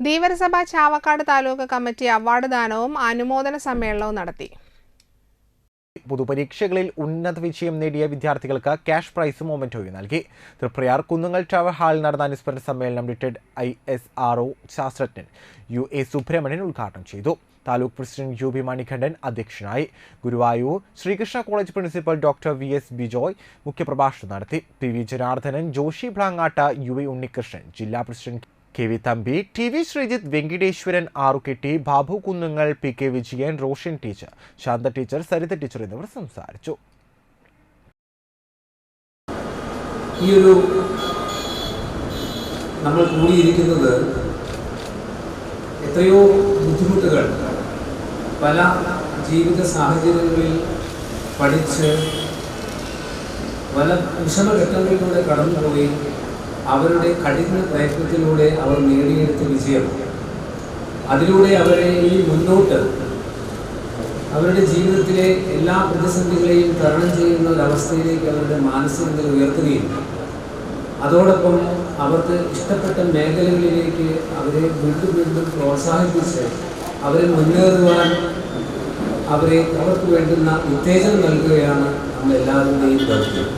Dheevara Sabha Chavakkad taluk committee award ദാനവും അനുമോദന സമ്മേളനവും നടത്തി. പൊതുപരീക്ഷകളിൽ ഉന്നത വിജയം നേടിയ വിദ്യാർത്ഥികൾക്ക് ക്യാഷ് പ്രൈസും മൊമെന്റോയും നൽകി. തൃപ്രയാർ കുന്നുങ്ങൽ ടവർ ഹാളിൽ നടന്ന അനുസ്മരണ സമ്മേളനം retired I S R O ശാസ്ത്രജ്ഞൻ യു എ സുബ്രഹ്മണ്യൻ ഉദ്ഘാടനം ചെയ്തു. Taluk president U B Manikandan അധ്യക്ഷനായി. Guruvayur Sreekrishna college principal doctor V S Bijoy മുഖ്യപ്രഭാഷണം നടത്തി. P V Janardhanan Joshi ബ്ലാങ്ങാട്ട U A Unnikrishnan ജില്ലാ president K V Thampi T V Sreejith Venkiteswaran ആറുകെട്ടി Babu Kunnungal P K Vijayan Roshan teacher. Shantha teacher Saritha teacher എന്നിവർ സംസാരിച്ചു. ഈ ഒരു നമ്മൾ കൂടിയിരിക്കുന്നത് എത്രയോ ബുദ്ധിമുട്ടുകൾ പല ജീവിത സാഹചര്യങ്ങളിൽ പഠിച്ച് പല വിഷമഘട്ടങ്ങളിലൂടെ കടന്നുപോയി അവരുടെ കഠിന പ്രയത്നത്തിലൂടെ അവർ നേടിയെടുത്ത വിജയം. അതിലൂടെ അവരെ ഈ മുന്നോട്ട് അവരുടെ ജീവിതത്തിലെ എല്ലാ പ്രതിസന്ധികളെയും തരണം ചെയ്യുന്ന ഒരവസ്ഥയിലേക്ക് അവരുടെ മാനസികത ഉയർത്തുകയും അതോടൊപ്പം അവർക്ക് ഇഷ്ടപ്പെട്ട മേഖലകളിലേക്ക് അവരെ വീണ്ടും വീണ്ടും പ്രോത്സാഹിപ്പിച്ച് അവരെ മുന്നേറുവാൻ അവരെ അവർക്ക് വേണ്ടുന്ന ഉത്തേജനം നൽകുകയാണ് നമ്മളെല്ലാവരുടെയും ദൗത്യം.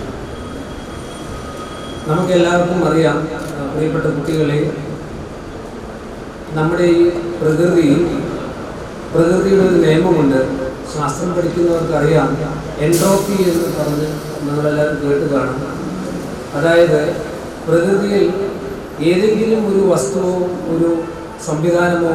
നമുക്കെല്ലാവർക്കും അറിയാം പ്രിയപ്പെട്ട കുട്ടികളെ നമ്മുടെ ഈ പ്രകൃതിയിൽ പ്രകൃതിയുടെ ഒരു നിയമമുണ്ട്. ശാസ്ത്രം പഠിക്കുന്നവർക്ക് അറിയാം എൻട്രോപ്പി എന്ന് പറഞ്ഞ് നമ്മളെല്ലാവരും കേട്ട് കാണും. അതായത് പ്രകൃതിയിൽ ഏതെങ്കിലും ഒരു വസ്തുവോ ഒരു സംവിധാനമോ